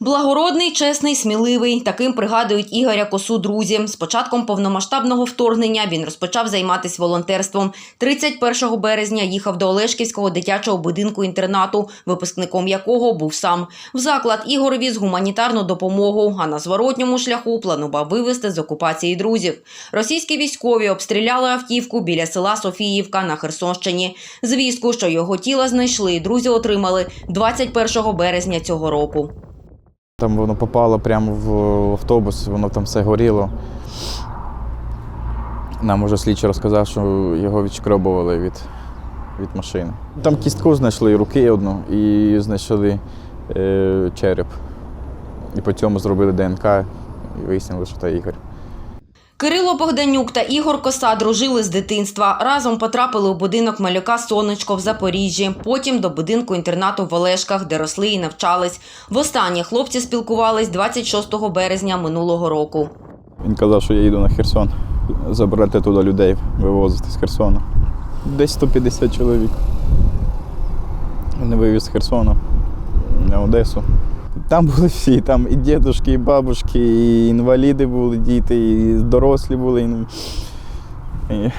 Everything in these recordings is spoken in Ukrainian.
Благородний, чесний, сміливий. Таким пригадують Ігоря Косу друзі. З початком повномасштабного вторгнення він розпочав займатися волонтерством. 31 березня їхав до Олешківського дитячого будинку інтернату, випускником якого був сам. В заклад Ігор віз гуманітарну допомогу, а на зворотньому шляху планував вивезти з окупації друзів. Російські військові обстріляли автівку біля села Софіївка на Херсонщині. Звістку, що його тіло знайшли, друзі отримали 21 березня цього року. Там воно попало прямо в автобус, воно там все горіло. Нам уже слідчий розказав, що його відшкробували від, від машини. Там кістку знайшли, руки одну, і знайшли е, череп. І по цьому зробили ДНК і вияснили, що це Ігор. Кирило Богданюк та Ігор Коса дружили з дитинства. Разом потрапили у будинок малюка Сонечко в Запоріжжі, потім до будинку інтернату в Олешках, де росли і навчались. Востаннє хлопці спілкувались 26 березня минулого року. Він казав, що я їду на Херсон, забрати туди людей, вивозити з Херсону. Десь 150 чоловік. Він вивіз з Херсону на Одесу. Там були всі, там і дідушки, і бабушки, і інваліди були, діти, і дорослі були. І, і,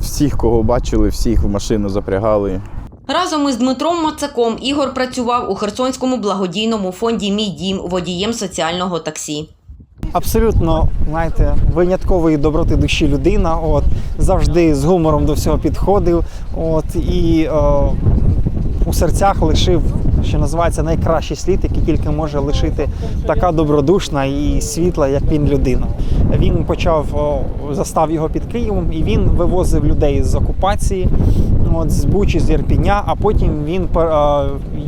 всіх, кого бачили, всіх в машину запрягали. Разом із Дмитром Мацаком Ігор працював у Херсонському благодійному фонді Мій дім водієм соціального таксі. абсолютно, знаєте, виняткової доброти душі людина. От завжди з гумором до всього підходив. От і е, у серцях лишив, що називається, найкращий слід, який тільки може лишити така добродушна і світла, як він людина. Він почав застав його під Києвом, і він вивозив людей з окупації, от з Бучі, з Ірпіня, а потім він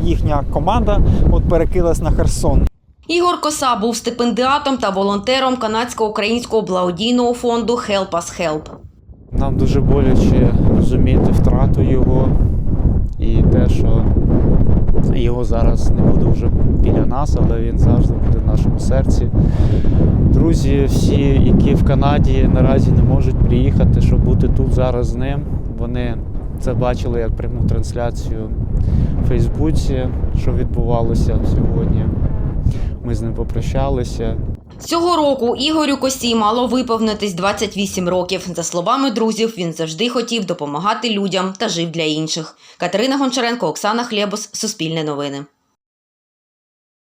їхня команда от перекилась на Херсон. Ігор Коса був стипендіатом та волонтером канадсько-українського благодійного фонду Help Us Help. Нам дуже боляче розуміти втрату його і те, що його зараз не буде вже біля нас, але він завжди буде в нашому серці. Друзі, всі, які в Канаді наразі не можуть приїхати, щоб бути тут зараз з ним, вони це бачили як пряму трансляцію в Фейсбуці, що відбувалося сьогодні. Ми з ним попрощалися. Цього року Ігорю Косі мало виповнитись 28 років. За словами друзів, він завжди хотів допомагати людям та жив для інших. Катерина Гончаренко, Оксана Хлєбус, Суспільне новини.